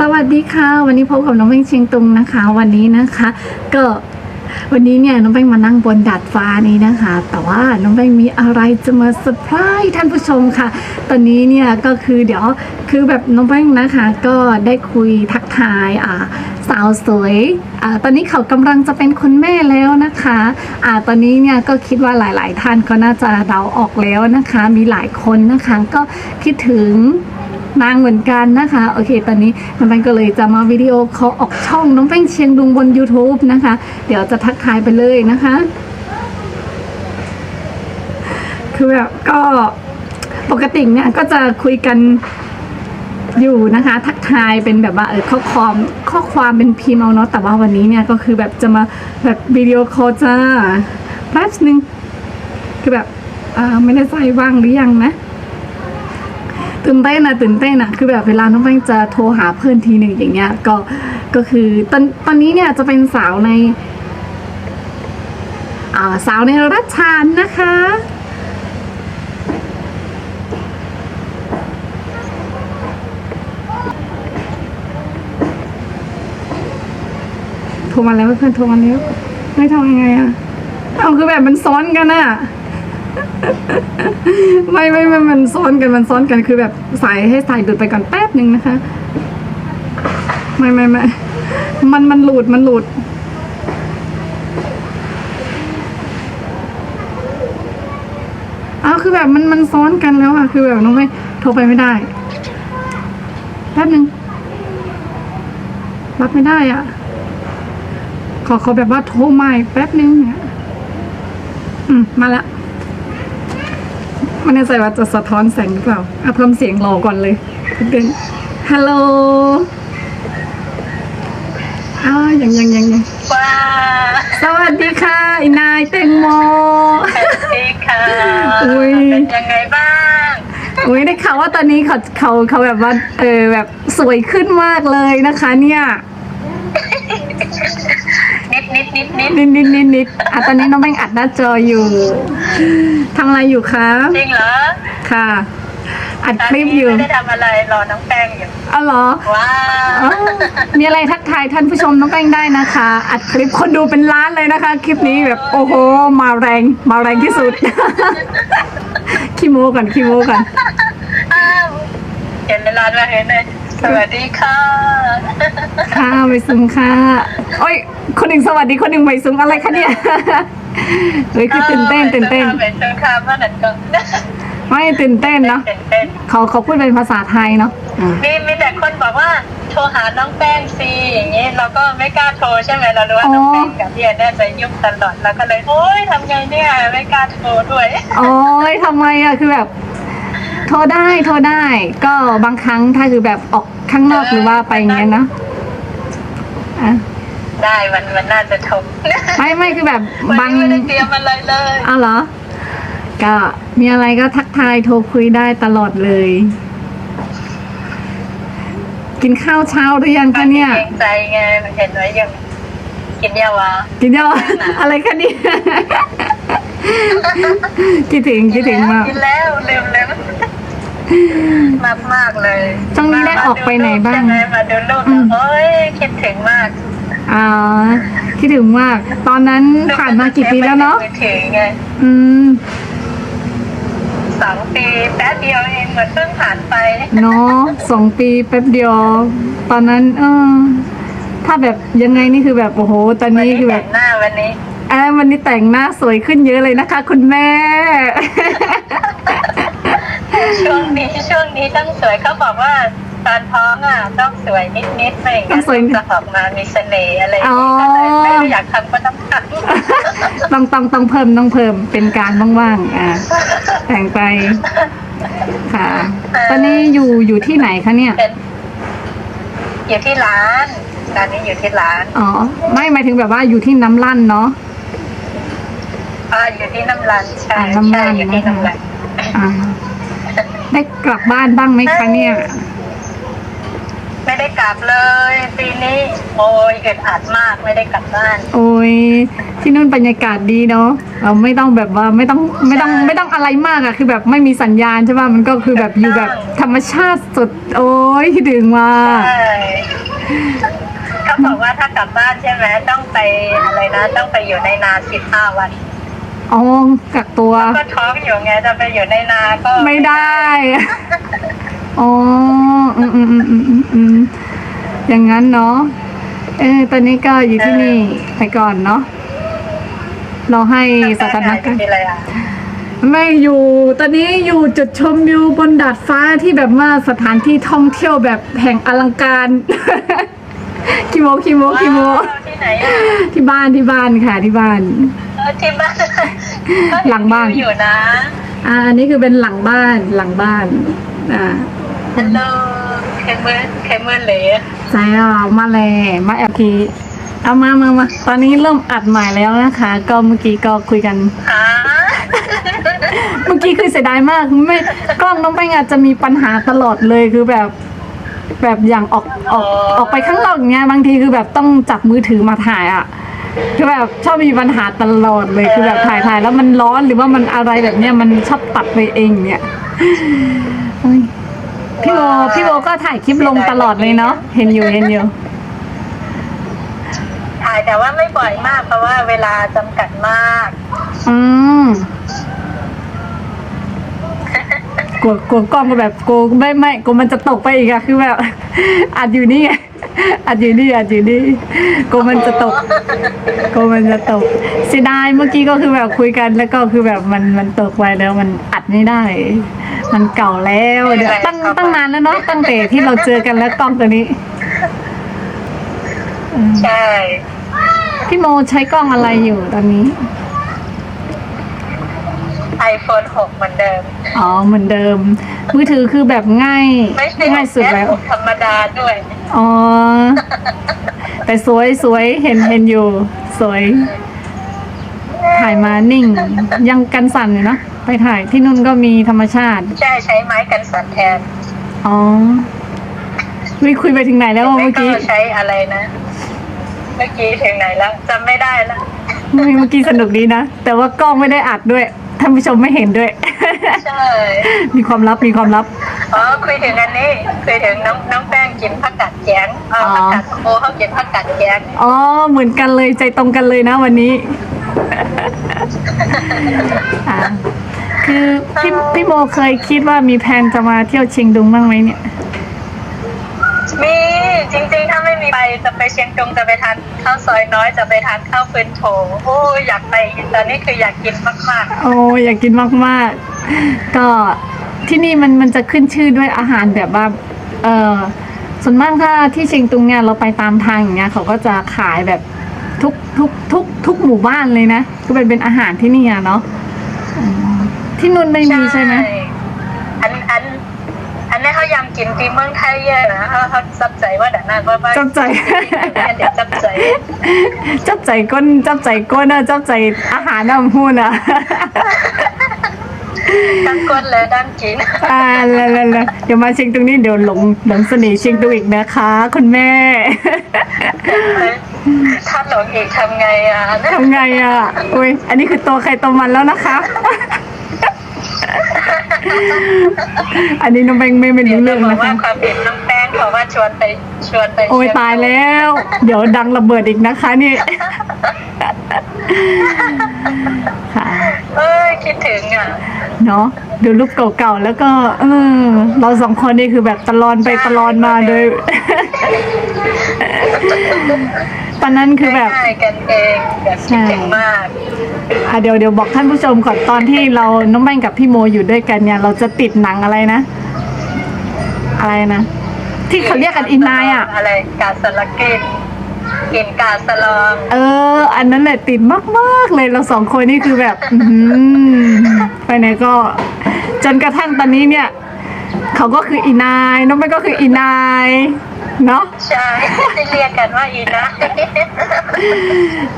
สวัสดีค่ะ วันนี้พบกับน้องเป้งเชียงตุงนะคะ วันนี้นะคะ ก็วันนี้เนี่ยน้องเป้งมานั่งบนดาดฟ้านี้นะคะ แต่ว่าน้องเป้งมีอะไรจะมาเซอร์ไพรส์ท่านผู้ชมค่ะ ตอนนี้เนี่ยก็คือเดี๋ยวคือแบบน้องเป้งนะคะ ก็ได้คุยทักทายอ่าสาวสวยอ่าตอนนี้เขากำลังจะเป็นคุณแม่แล้วนะคะอ่าตอนนี้เนี่ยก็คิดว่าหลาย ๆ ท่านก็น่าจะเดาออกแล้วนะคะ มีหลายคนนะคะ ก็คิดถึง นางเหมือนกันนะคะ โอเค ตอนนี้น้องแป้งก็เลยจะมาวิดีโอคอลออกช่องน้องแป้งเชียงดุงบน YouTube นะคะ เดี๋ยวจะทักทายไปเลยนะคะ คือแบบก็ปกติเนี่ยก็จะคุยกันอยู่นะคะ ทักทายเป็นแบบว่าเออข้อความข้อความเป็นพิมพ์เอาเนาะแต่ว่าวันนี้เนี่ยก็คือแบบจะมาแบบวิดีโอคอลจ้าแป๊บนึงคือแบบอ่าไม่ได้ใจว่างหรือยังนะ ตื่นเต้นนะตื่นเต้นอะคือแบบเวลาน้องแป้งจะโทรหาเพื่อนทีหนึ่งอย่างเงี้ย ก็ก็คือตอนตอนนี้เนี่ยจะเป็นสาวในาสาวในรัชชานนะคะโทรมาแล้วเพื่อนโทรมาแล้วไม่ทำยังไงอะเอาคือแบบมันซ้อนกันอะ ไม่ไม่ไม่มันซ้อนกันมันซ้อนกันคือแบบสายให้สายดูดไปก่อนแป๊บหนึ่งนะคะ ไม่ไม่ไม่มันมันหลุดมันหลุดอ้าวคือแบบมันมันซ้อนกันแล้วอะคือแบบน้องไม่โทรไปไม่ได้แป๊บหนึ่งรับไม่ได้อะขอขอแบบว่าโทรใหม่แป๊บหนึ่งเนี่ยอืม มาละ ไม่แน่ใจว่าจะสะท้อนแสงหรือเปล่าเอาเพิ่มเสียงรอก่อนเลยเดินฮัลโหลอ้าวยังยังยังยังว้าสวัสดีค่ะอีนายแตงโมสวัสดีค่ะอุ๊ยเป็นยังไงบ้างอุ้ยได้ข่าวว่าตอนนี้เขาเขาเขาแบบว่าเออแบบสวยขึ้นมากเลยนะคะ เนี่ย นิดนิดนิดนิดนิดนิดนิดนิดอะตอนนี้น้องแป้งอัดหน้าจออยู่ทำอะไรอยู่คะจริงเหรอค่ะอัดตอนคลินี้ปอยู่ไม่ได้ทำอะไรรอน้องแป้งอยู่อ๋อเหรอว้าอ๋อมีอะไรทักทายท่านผู้ชมน้องแป้งได้นะคะ อัดคลิปคนดูเป็นล้านเลยนะคะ คลิปนี้แบบโอ้โห มาแรงมาแรงที่สุดขี้โมกันขี้โมกันอ้าวเห็นในร้านมาเห็นเลยสวัสดีค่ะ ค่ะไปซุงค่ะ โอ้ย คนหนึ่งสวัสดีคนหนึ่งไปซุงอะไรคะเนี่ยเฮ้ยคือตื่นเต้นตื่นเต้นเป็นต้นคำว่านั่นก็ไม่ตื่นเต้นเนาะตื่นเต้นเขาเขาพูดเป็นภาษาไทยเนาะอ่ามีมีแต่คนบอกว่าโทรหาน้องแป้งซีอย่างนี้เราก็ไม่กล้าโทรใช่ไหมเรารู้ว่าน้องแป้งกับพี่แอนน่าจะยุ่งตลอดเราก็เลยโอ๊ยทำไงเนี่ยไม่กล้าโทรด้วยโอ้ยทำไมอะคือแบบ โทรได้โทรได้ก็บางครั้งถ้าคือแบบออกข้างนอกหรือว่าไปอย่างเงี้ยเนาะอะ ได้มันมันน่าจะทมไม่ไม่คือแบบวันบางนี้ไม่ได้เตรียมอะไรเลยอ้าวเหรอ ก็มีอะไรก็ทักทายโทรคุยได้ตลอดเลย กินข้าวเช้าหรือยังคะเนี่ยเกรงใจไงเห็นไว้ยังกินยาวะกินยังอะไรคะเนี่ยคิดถึงคิดถึงมากกินแล้วลืมเลยมากมากๆเลยช่วงนี้ได้ออกไปไหนบ้างใช่ไหมมาดูรูปอืมโอ้ยคิดถึงมาก อ่าคิดถึงมาก ตอนนั้นผ่านมากี่ปีแล้วเนาะมือถือไงอืมสองปีแป๊บเดียวเองเหมือนเพิ่งผ่านไปเนาะสองปีแป๊บเดียว ตอนนั้น เออ ถ้าแบบยังไงนี่คือแบบโอ้โห ตอนวันนี้นี้คือแบแต่บงหน้าวันนี้เอ้ยวันนี้แต่งหน้าสวยขึ้นเยอะเลยนะคะ คุณแม่ ช่วงนี้ช่วงนี้ต้องสวยเขาบอกว่า ตอนท้องอะต้องสวยนิดๆไม่อย่างต้นั้องนสวยจะออกมามีเสน่ห์อะไรอย่างอ๋อนี้ก็เลยไม่ได้อยากทำก็ต้องทต้องต้องต้องเพิ่มต้องเพิ่มเป็นการว่างๆอ่าแต่งไปค่ะ ตอนนี้อยู่อยู่ที่ไหนคะเนี่ยำเป็นอยู่ที่ร้านตอนนี้อยู่ที่ร้านอ๋อ ไม่หมายถึงแบบว่าอยู่ที่น้ำลั่นเนาะ อ่าอยู่ที่น้ำรันใช่อ่าน้ำรัใช่นอยู่ที่นะคะน้ำรัน อ่า ได้กลับบ้านบ้างไหมคะเนี่ย ไม่ได้กลับลับเลย ปีนี้โอ้ยอึดอัดมากไม่ได้กลับบ้าน โอ้ยที่นู่นบรรยากาศดีเนาะเราไม่ต้องแบบว่าไม่ต้องไม่ต้องใช่ไม่ต้องอะไรมากอะคือแบบไม่มีสัญญาณใช่ป่ะมันก็คือแบบอยู่แบบธรรมชาติสุด โอ้ยคิดถึงว่าใช่เขาบอกว่าถ้ากลับบ้านใช่ไหมต้องไปอะไรนะ ต้องไปอยู่ในนาสิบห้าวันอ๋อกักตัว ก็ท้องอยู่ไงจะไปอยู่ในนาก็ไม่ได้ อ๋ออืมอืมอืมอืมอืมอืมอย่างนั้นเนาะ เออ ตอนนี้ก็อยู่ที่นี่ไปก่อนเนาะ เราให้สถานการณ์เป็นอะไรอะไม่อยู่ ตอนนี้อยู่จุดชมวิวบนดาดฟ้าที่แบบว่าสถานที่ท่องเที่ยวแบบแห่งอลังการคิโมคิโมคิโมว้าวที่ไหนอะที่บ้านที่บ้านค่ะที่บ้านเออที่บ้านหลังบ้านอยู่นะ อ่าอันนี้คือเป็นหลังบ้านหลังบ้าน อ่า ฮัลโหลเคมือเคมือเหลใช่อะมาเลยมาแอบทีเอามามามาตอนนี้เริ่มอัดใหม่แล้วนะคะ ก็เมื่อกี้ก็คุยกันฮะเมื่อกี้คือเสียดายมากไม่กล้องน้องแป้งอาจจะมีปัญหาตลอดเลยคือแบบ แบบอย่างออกออกออกไปข้างนอกอย่างเงี้ยบางทีคือแบบต้องจับมือถือมาถ่ายอะคือแบบชอบมีปัญหาตลอดเลยคือแบบถ่ายถ่ายแล้วมันร้อนหรือว่ามันอะไรแบบเนี้ยมันชอบตัดไปเองเนี่ยเฮ้ย พี่โบพี่โบก็ถ่ายคลิปลงตลอดเลยเนาะเห็นอยู่เห็นอยู่ถ่ายแต่ว่าไม่บ่อยมากเพราะว่าเวลาจำกัดมาก อืมกลัวกลัวกล้องก็แบบกลัวไม่ไม่กลัวมันจะตกไปอีกอะคือแบบอัดอยู่นี่ไง อัดอยู่นี่อัดอยู่นี่กลัวมันจะตกกลัวมันจะตกเสียดายเมื่อกี้ก็คือแบบคุยกันแล้วก็คือแบบมันมันตกไปแล้วมันอัดไม่ได้ มันเก่าแล้วเดี๋ยวตั้งตั้งนานแล้วเนาะตั้งแต่ที่เราเจอกันแล้วกล้องตัวนี้อืมใช่พี่โมใช้กล้องอะไรอยู่ตอนนี้ iPhone 6 เหมือนเดิม อ๋อเหมือนเดิม มือถือคือแบบง่ายไม่ใช่ง่ายสุดแล้ว ธรรมดาด้วย อ๋อ แต่สวยสวยเห็นเห็นอยู่ สวย ถ่ายมานิ่ง ยังกันสั่นอยู่นะไปถ่ายที่นู่นก็มีธรรมชาติ ใช่ใช้ไม้กันสั่นแทน อ๋อวิคุยไปถึงไหนแล้วอะไม่เมื่อก็กี้ใช้อะไรนะ เมื่อกี้ถึงไหนแล้วจำไม่ได้แล้วเมื่อกี้สนุกดีนะ แต่ว่ากล้องไม่ได้อัดด้วย ท่านผู้ชมไม่เห็นด้วย ใช่มีความลับมีความลับ อ๋อคุยถึงอันนี้คุยถึงน้องน้องแป้งกินผักกาดแกงเอออ๋อผักกาดโคเขากินผักกาดแกงอ๋อเหมือนกันเลยใจตรงกันเลยนะวันนี้อ่าคือพี่พี่โมเคยคิดว่ามีแผนจะมาเที่ยวเชียงดุงบ้างไหมเนี่ย มีจริงๆ ถ้าไม่มีไปจะไปเชียงตุงจะไปทานข้าวซอยน้อยจะไปทานข้าวฟืนโถโอ้อยากไปตอนนี้คืออยากกินมากโอ้อยากกินมากๆ ก็ที่นี่มันมันจะขึ้นชื่อด้วยอาหารแบบว่าเออส่วนมากถ้าที่เชียงตุงเนี่ยเราไปตามทางอย่างเงี้ยเขาก็จะขายแบบทุกทุกทุกทุกหมู่บ้านเลยนะก็เป็นเป็นอาหารที่นี่อะเนาะอืมที่นู่นไม่ๆมีใช่ไหมอันอัน อันนี้เขายำกินที่เมืองไทยเยอะนะเขาเขาจับใจว่าแต่นั้นว่าว่าจับใจเดี๋ยวจับใจจับใจก้นจับใจก้นอะจับใจอาหารน้ำหูนอะดังก้นและดังกินอ่าแล้วแล้วแล้วเดี๋ยวมาเชียงตุงนี่เดี๋ยวหลงหลงเสน่ห์เชียงตุงอีกนะคะ คุณแม่ถ้าหลงอีกทำไงอะทำไงอะอุ้ยอันนี้คือตัวใครตัวมันแล้วนะคะ อันนี้น้องแบงค์ไม่ไม่เดี๋ยรู้วจะเรื่องบอกนะว่าคะความผิดน้องแป้งเพราะว่าชวนไปชวนไป โอ้ยเชีงตายแล้ว เดี๋ยวดังระเบิดอีกนะคะนี่ค่ะเอ้ยคิดถึงอะ เนาะดูรูปเก่าๆแล้วก็เออเราสองคนนี่คือแบบตลอนไปตลอนมาโดย ตอนนั้นคือแบบง่ายๆกันเองแบบคิดถึงมาก อะเดี๋ยวเดี๋ยวบอกท่านผู้ชมก่อนตอนที่เราน้องแป้งกับพี่โมอยู่ด้วยกันเนี่ย เราจะติดหนังอะไรนะ อะไรนะที่เขาเรียกกันอินนายอะ อะไรกาสลากิน กินกาสลองเออ อันนั้นแหละติดมากๆเลยเราสองคนนี่คือแบบอื้อหือไปไหนก็ จนกระทั่งตอนนี้เนี่ย เขาก็คืออีนายน้องแม่ก็คืออีนาย เนาะใช่เรียกกันว่าอีนะ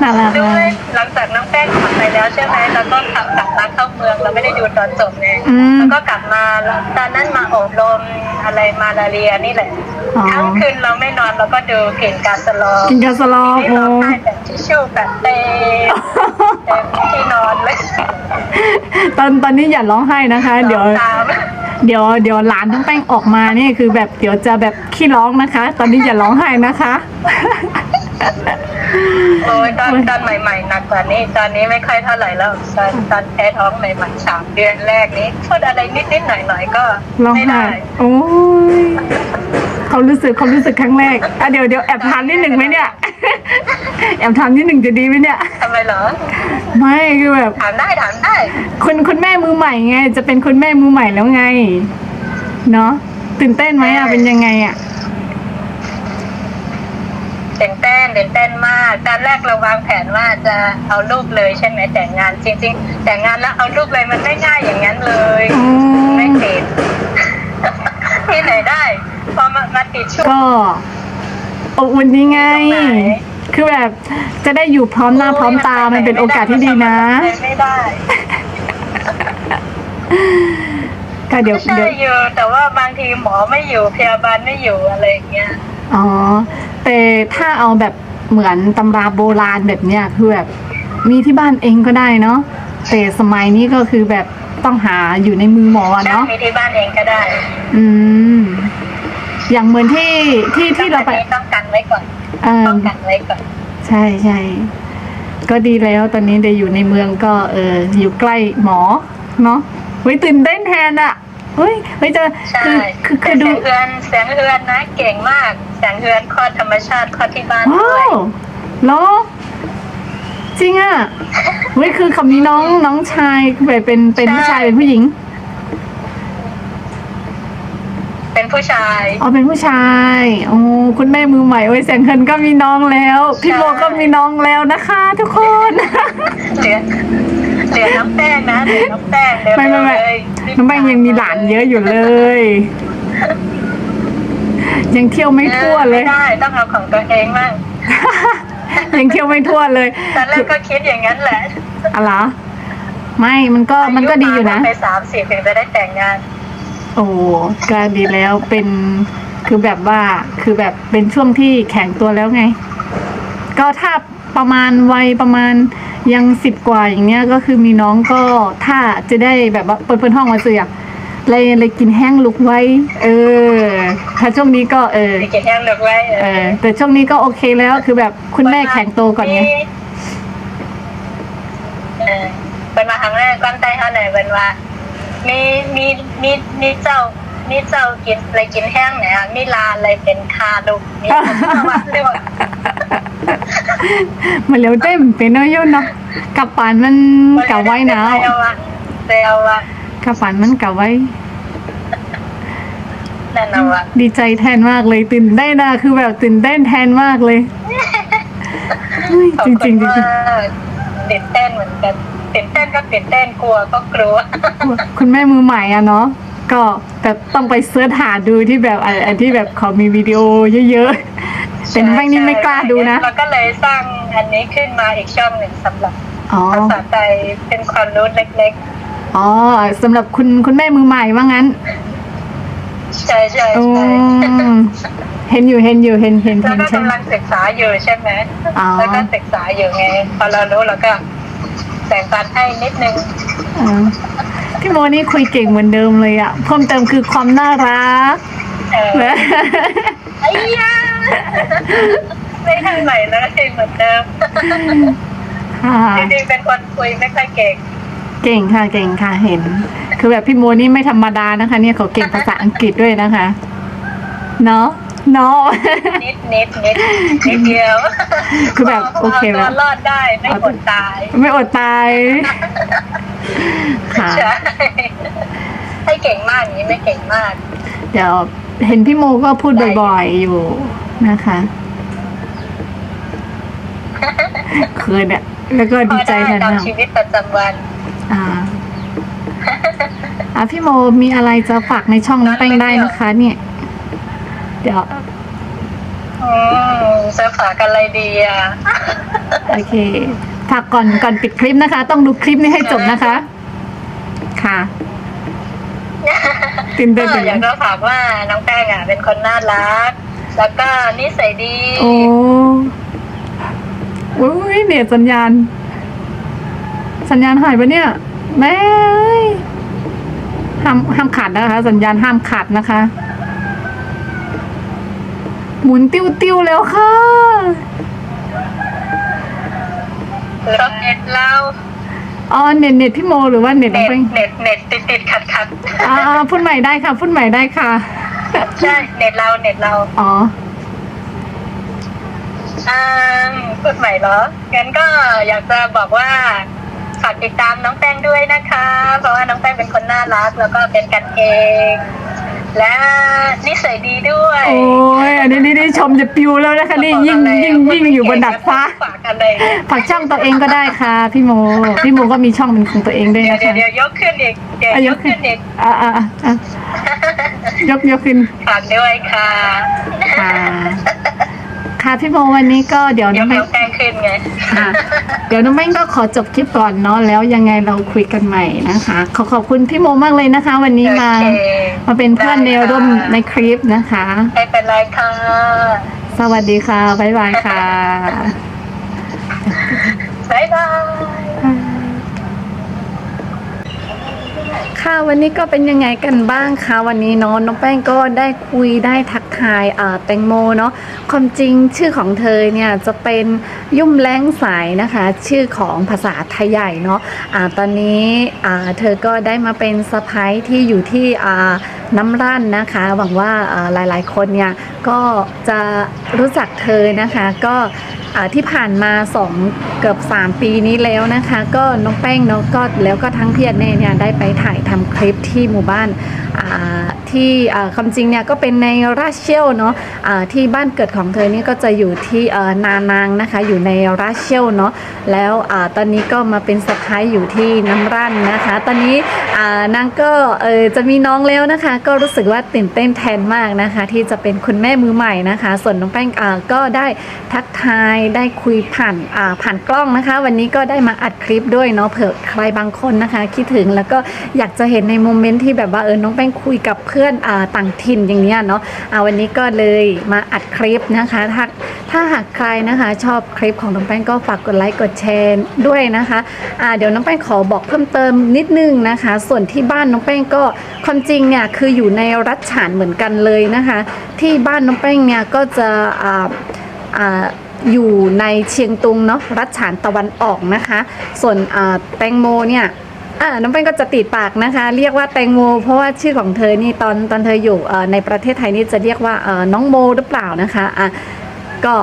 น่ารักด้วมายกหลังจากน้องแป้งกลับไปแล้วใช่ไหมแล้วก็ขับกลับมาเข้าเมืองเราไม่ได้ดูตอนจบไงอืมแล้วก็กลับมาแล้วตอนนั้นมาอบรมอะไรมาลาเรียนี่แหละอ๋อทั้งคืนเราไม่นอนเราก็ดูเก่งการสลองกินกาสลองนี่โอ้เราให้แบบทิชชู่แบบเต็มเต็มที่นอนเลยตอนตอนนี้อย่าร้องไห้นะคะ เดี๋ยวตาม เดี๋ยวเดี๋ยวหลานต้องแป้งออกมานี่คือแบบเดี๋ยวจะแบบขี้ร้องนะคะ ตอนนี้อย่าร้องไห้นะคะโอ้ยตอนตอนใหม่ๆหนักกว่านี้ตอนนี้ไม่ค่อยเท่าไหร่แล้วตอนตอนแพ้ท้องใหม่ๆสามเดือนแรกนี้พูดอะไรนิดๆหน่อยๆก็ร้องไม่ไห้ได้โอ้ยเขามรู้สึกเขามรู้สึกครั้งแรกอะเดี๋ยวเดี๋ยวแอบถามนิดหนึ่งไหมเนี่ย แอบถามนิดหนึ่งจะดีไหมเนี่ย ทำไมเหรอ ไม่คือแบบถามได้ถามได้ คุณคุณแม่มือใหม่ไง จะเป็นคุณแม่มือใหม่แล้วไง เนาะตื่นเต้นไหมอะ เป็นยังไงอะเต้นเต้นเต้นเต้นมากตอนแรกเราวางแผนว่าจะเอาลูกเลยใช่ไหมแต่งงานจริง ๆ แต่งงานแล้วเอาลูกเลยมันไม่ง่ายอย่างนั้นเลยอ๋อไม่ติด ที่ไหนได้ พอมามาติดช่วงก็ อบอุ่นดีไงตรงไหนคือแบบจะได้อยู่พร้อมหน้าพร้อมตา มันเป็นโอกาสที่ดีนะ ไม่ได้ก็เดี๋ยวใช่เดี๋ยวอยู่แต่ว่าบางทีหมอไม่อยู่พยาบาลไม่อยู่อะไรอย่างเงี้ยอ๋อ แต่ถ้าเอาแบบเหมือนตำราโบราณแบบเนี้ยคือแบบมีที่บ้านเองก็ได้เนาะแต่สมัยนี้ก็คือแบบต้องหาอยู่ในมือหมออะใช่เนาะ มีที่บ้านเองก็ได้ อืม อย่างเหมือนที่ที่ที่เราไปอันนี้ต้องกันไว้ก่อนเออต้องกันไว้ก่อนใช่ใช่ก็ดีแล้วตอนนี้ได้อยู่ในเมืองก็เอออยู่ใกล้หมอเนาะเฮ้ยตื่นเต้นแทนอะเฮ้ยเฮ้ยจะใช่คือคือคือแต่ดูแสงเฮือนแสงเฮือนนะเก่งมาก แสงเฮือนคลอดธรรมชาติคลอดที่บ้านว้าด้วยวเหรอจริงอะเฮ้ยคือเขามีน้องน้องชายแบบเป็นเป็นผู้ชายเป็นผู้หญิง เป็นผู้ชาย อ๋อเป็นผู้ชายโอ้คุณแม่มือใหม่เว้ยแสงเคินก็มีน้องแล้ว พี่โบก็มีน้องแล้วนะคะ ทุกคนเหลือเหลือน้ำแป้งนะเหลือน้ำแป้งเดี๋ยวไม่ไม่ไม่เลยน้องแป้งยังมีหลานเยอะอยู่เลย ยังเที่ยวไม่ทั่วเลยไม่ได้ต้องเอาของตัวเองมั่งยังเที่ยวไม่ทั่วเลยตอนแรกก็คิดอย่างนั้นแหละอะไรอไม่มันก็มันก็ดีอยู่นะไปสามสิบถึงจะได้แต่งงานโอ้ก็ดีแล้วเป็นคือแบบว่าคือแบบเป็นช่วงที่แข็งตัวแล้วไง ก็ถ้าประมาณวัยประมาณยังสิบกว่าอย่างเนี้ยก็คือมีน้องก็ถ้าจะได้แบบว่าเปิดเปิดห้องมาเสือกเลยเลยกินแห้งลุกไว้ เออ ถ้าช่วงนี้ก็เออไปกินแห้งเลือกไว้เออ แต่ช่วงนี้ก็โอเคแล้วคือแบบคุณแม่แข็งโตก่อนไงเออเป็นมาครั้งแรกก้อนใต้เท่าไหร่เป็นว่า มีมีมีมีเจ้ามีเจ้ากินอะไรกินแห้งเนี่ยมีลาอะไรเป็นคาลูกมีประวัติด้วยมันเร็วเต้มเป็นเนาะโยนเนาะกับปานมันกะไว้นะเอาวะเดี๋ยววะกับปานมันกะไว้นั่นเอาวะดีใจแทนมากเลยตื่นได้นนะคือแบบตื่นเต้นแทนมากเลยเฮ้ยขอบจริงคุจริงณจริงมากตื่นเต้นเหมือนกัน ตื่นเต้นก็ตื่นเต้นกลัวก็กลัว คุณแม่มือใหม่อะเนาะก็แบบต้องไปเสิร์ชหาดูที่แบบไอ้ที่แบบเขามีวิดีโอเยอะๆแต่น้องแป้งนี่ไม่กล้าดูนะเราก็เลยสร้างอันนี้ขึ้นมาอีกช่องหนึ่งสำหรับอ๋อภาษาไทยเป็นความรู้เล็กอ๋อสำหรับคุณคุณแม่มือใหม่ว่างั้นๆใช่ใช่อืใช่มเห็นอยู่เห็นอยู่เห็นเห็นแล้วเห็นก็ใช่กำลังศึกษาอยู่ใช่ไหมอ๋อแล้วก็ศึกษาอยู่ไงพอเรารู้เราก็ แบ่งปันให้นิดนึงอ๋อพี่โมนี่คุยเก่งเหมือนเดิมเลยอะเพิ่มเติมคือความน่ารักเออไอ้ยาไม่เท่าไหร่เลยเหมือนเดิมค่ะจริงๆเป็นคนคุยไม่ค่อยเก่งเก่งค่ะเก่งค่ะเห็น คือแบบพี่โมนี่ไม่ธรรมดานะคะ เนี่ยเขาเก่งภาษาอังกฤษด้วยนะคะ เนาะ เนาะนิดนิดนิดนิดเดียวคือแบบโอเคแล้วาตัวรอดได้ไม่อดตาย ไม่อดตายค่ะใช่ให้เก่งมากอย่างนี้ไม่เก่งมาก เดี๋ยวเห็นพี่โมก็พูดบ่อยๆอยู่นะคะคืนเนี่ยแล้วก็พดีอใจได้แทนมากทำชีวิตประจำวัน อ่าอะพี่โมมีอะไรจะฝากในช่องน้องแป้งได้นะคะ เนี่ย เดี๋ยวอืมจะฝากอะไรดีอะ โอเคฝากก่อนก่อนปิดคลิปนะคะ ต้องดูคลิปนี้ให้จบนะคะ ค่ะ ตื่นเต้นก็ตื่นอเต้ยากนจะฝากว่าน้องแป้งอะ เป็นคนน่ารัก แล้วก็นิสัยดีโอ้โอ้ยเน็ตสัญญาณ สัญญาณหายปะเนี่ย แม่เอ้ยห้ามห้ามขาดนะคะ สัญญาณห้ามขาดนะคะ หมุนติ้วติ้วๆแล้วค่ะคือเราเน็ตเราอ๋อเน็ตเน็ตพี่โมหรือว่าเน็ตน้อเน็งตเป้งเน็ตเน็ตติดติดขัดขัดอ่าอ่าพูดใหม่ได้ค่ะ พูดใหม่ได้ค่ะ ใช่เน็ตเราเน็ตเราอ๋อ อ่าพูดใหม่เหรองั้นก็อยากจะบอกว่าฝากติดตามน้องแป้งด้วยนะคะ เพราะว่าน้องแป้งเป็นคนน่ารัก แล้วก็เป็นกันเอง และนิสัยดีด้วยโอ้ยอันนี้นี่นี่ชมจะปิวแล้วนะคะนี่ยิ่งยิ่งยิ่งอยู่บนดัดฟ้าฝากอะไรเนี่ยฝากช่องตัวเองก็ได้ค่ะ พี่โมพี่โมก็มีช่องเป็นของตัวเองด้วยเดี๋ยวนะเดี๋ยวคะเดี๋ยวยกขึ้นอีกเดี๋ยวอะยกขึ้นอีกอ่าอ่าอะอะยกยกขึ้นฝากด้วยค่ะค่ะค่ะพี่โมวันนี้ก็เดี๋ยวเดี๋น้ยอวงแม่น้อง แป้งขึ้นไงค่ะเดี๋ยวน้องแม่งก็ขอจบคลิปก่อนเนาะแล้วยังไงเราคุยกันใหม่นะคะ ขอขอบคุณพี่โมมากเลยนะคะ วันนี้มา โอเคมาเป็นเพื่อนในร่วมในคลิปนะคะ ไม่เป็นไรค่ะ สวัสดีค่ะ บ๊ายบายค่ะ บ๊ายบาย ค่ะ วันนี้ก็เป็นยังไงกันบ้างคะวันนี้เนาะน้องแป้งก็ได้คุยได้ทักทายอ่อแตงโมเนาะความจริงชื่อของเธอเนี่ยจะเป็นยุ่มแรงสายนะคะ ชื่อของภาษาไทยใหญ่เนาะอ่าตอนนี้อ่าเธอก็ได้มาเป็นสะพ้ายที่อยู่ที่อ่าน้ำรั่นนะคะ หวังว่าอ่าหลายๆคนเนี่ยก็จะรู้จักเธอนะคะก็ที่ผ่านมา2เกือบ3 ปีนี้แล้วนะคะ ก็น้องแป้งเนาะก็แล้วก็ทั้งเพียรเน่เนี่ยได้ไปถ่ายทำคลิปที่หมู่บ้านที่ความจริงเนี่ยก็เป็นในราชเชลเนาะอ่าที่บ้านเกิดของเธอนี่ก็จะอยู่ที่นานางนะคะอยู่ในราชเชลเนาะแล้วอตอนนี้ก็มาเป็นสะพ้ายอยู่ที่น้ำรั่นนะคะ ตอนนี้นางก็เออจะมีน้องแล้วนะคะ ก็รู้สึกว่าตื่นเต้นแทนมากนะคะ ที่จะเป็นคุณแม่มือใหม่นะคะ ส่วนน้องแป้งก็ได้ทักทายได้คุยผ่านผ่านกล้องนะคะ วันนี้ก็ได้มาอัดคลิปด้วยเนาะเผื่อใครบางคนนะคะ คิดถึงแล้วก็อยากจะเห็นในโมเมนต์ที่แบบว่าเออน้องแป้งคุยกับเพื่อนอ่าต่างถิ่นอย่างเนี้ยเนาะเอาวันนี้ก็เลยมาอัดคลิปนะคะถ้าถ้าหากใครนะคะชอบคลิปของน้องแป้งก็ฝากกดไลค์กดแชร์ด้วยนะคะอ่าเดี๋ยวน้องแป้งขอบอกเพิ่มเติมนิดนึงนะคะ ส่วนที่บ้านน้องแป้งก็ความจริงเนี่ยคืออยู่ในรัฐฉานเหมือนกันเลยนะคะ ที่บ้านน้องแป้งเนี่ยก็จะอ่าอ่าอยู่ในเชียงตุงเนาะรัชฉานตะวันออกนะคะ ส่วนแตงโมเนี่ย อ่าน้องแป้งก็จะติดปากนะคะ เรียกว่าแตงโม เพราะว่าชื่อของเธอนี่ตอนตอนเธออยู่ในประเทศไทยนี่จะเรียกว่าน้องโมหรือเปล่านะคะอะก็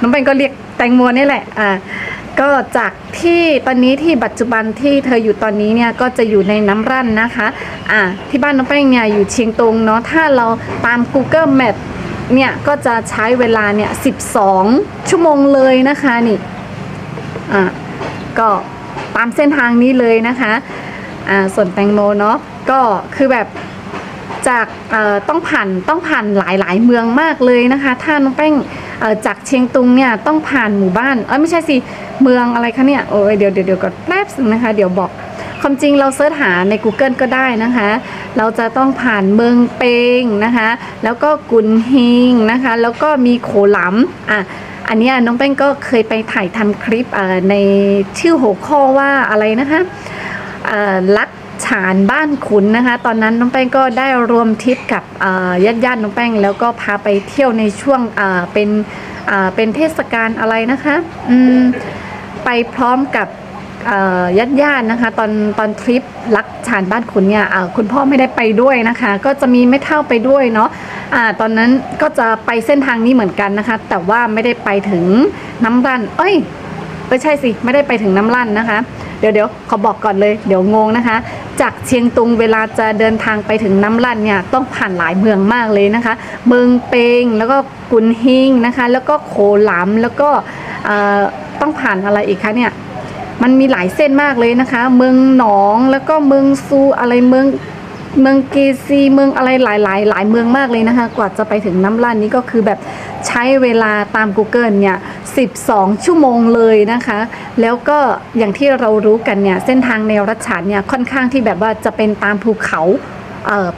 น้องแป้งก็เรียกแตงโมนี่แหละอะก็จากที่ตอนนี้ที่ปัจจุบันที่เธออยู่ตอนนี้เนี่ยก็จะอยู่ในน้ำรั่นนะคะอะที่บ้านน้องแป้งเนี่ยอยู่เชียงตุงเนาะถ้าเราตาม Google Map เนี่ยก็จะใช้เวลาเนี่ย 12 ชั่วโมงเลยนะคะนี่อะก็ ตามเส้นทางนี้เลยนะคะอ่าส่วนแตงโมเนาะก็คือแบบจากต้องผ่านต้องผ่านหลายหลายเมืองมากเลยนะคะ ถ้าน้องแป้งจากเชียงตุงเนี่ยต้องผ่านหมู่บ้านเอ้ยไม่ใช่สิเมืองอะไรคะเนี่ยโอ้ยเดี๋ยวเดี๋ยวเดี๋ยวก่อนแป๊บนึงนะคะ เดี๋ยวบอกความจริงเราเสิร์ชหาใน Google ก็ได้นะคะ เราจะต้องผ่านเมืองเปงนะคะ แล้วก็กุนฮิงนะคะ แล้วก็มีโขลำอะ อันนี้น้องแป้งก็เคยไปถ่ายทำคลิปในชื่อหัวข้อว่าอะไรนะคะรักฉานบ้านขุนนะคะ ตอนนั้นน้องแป้งก็ได้รวมทริปกับญาติญาติๆน้องแป้งแล้วก็พาไปเที่ยวในช่วงเป็นเป็นเทศกาลอะไรนะคะ ไปพร้อมกับ ญาติญาติๆนะคะ ตอนตอนทริปรักฉานบ้านขุนเนี่ยคุณพ่อไม่ได้ไปด้วยนะคะ ก็จะมีไม่เท่าไปด้วยเนาะอ่าตอนนั้นก็จะไปเส้นทางนี้เหมือนกันนะคะ แต่ว่าไม่ได้ไปถึงน้ำรันเอ้ยไม่ใช่สิไม่ได้ไปถึงน้ำรันนะคะ เดี๋ยวเดี๋ยวขอบอกก่อนเลยเดี๋ยวงงนะคะ จากเชียงตุงเวลาจะเดินทางไปถึงน้ำรันเนี่ยต้องผ่านหลายเมืองมากเลยนะคะ เมืองเปงแล้วก็กุนฮิงนะคะ แล้วก็โขหลำแล้วก็ต้องผ่านอะไรอีกคะเนี่ย มันมีหลายเส้นมากเลยนะคะ เมืองหนองแล้วก็เมืองซูอะไรเมืองเมืองเกซีเมืองอะไรหลายหลายหลายเมืองมากเลยนะคะ กว่าจะไปถึงน้ำลั่นนี้ก็คือแบบใช้เวลาตาม Google เนี่ย 12 ชั่วโมงเลยนะคะ แล้วก็อย่างที่เรารู้กันเนี่ย เส้นทางแนวรัชฉานเนี่ย ค่อนข้างที่แบบว่าจะเป็นตามภูเขา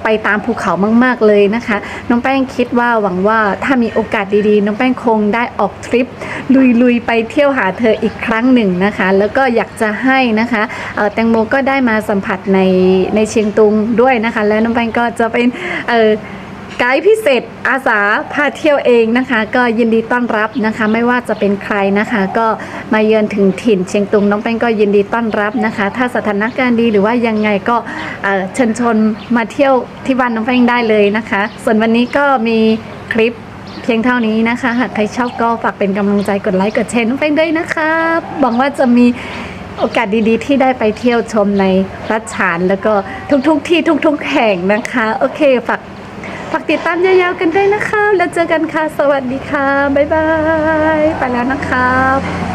ไปตามภูเขามาก ๆ เลยนะคะ น้องแป้งคิดว่าหวังว่าถ้ามีโอกาสดีๆ น้องแป้งคงได้ออกทริป ลุย ๆ ไปเที่ยวหาเธออีกครั้งหนึ่งนะคะ แล้วก็อยากจะให้นะคะแตงโมก็ได้มาสัมผัสในในเชียงตุงด้วยนะคะ และน้องแป้งก็จะเป็นเออ ไกด์พิเศษอาสาพาเที่ยวเองนะคะ ก็ยินดีต้อนรับนะคะ ไม่ว่าจะเป็นใครนะคะ ก็มาเยือนถึงถิ่นเชียงตุงน้องแป้งก็ยินดีต้อนรับนะคะ ถ้าสถานการณ์ดีหรือว่ายังไงก็เออเชิญชวนมาเที่ยวที่บ้านน้องแป้งได้เลยนะคะ ส่วนวันนี้ก็มีคลิปเพียงเท่านี้นะคะ หากใครชอบก็ฝากเป็นกำลังใจกดไลค์กดแชร์น้องแป้งด้วยนะคะหวังว่าจะมีโอกาสดีๆ ที่ได้ไปเที่ยวชมในรัชฉานแล้วก็ทุกๆที่ทุกๆแห่งนะคะ โอเคฝาก ฝากติดตามยาวๆกันด้วยนะคะ แล้วเจอกันค่ะ สวัสดีค่ะ บ๊ายบาย ไปแล้วนะครับ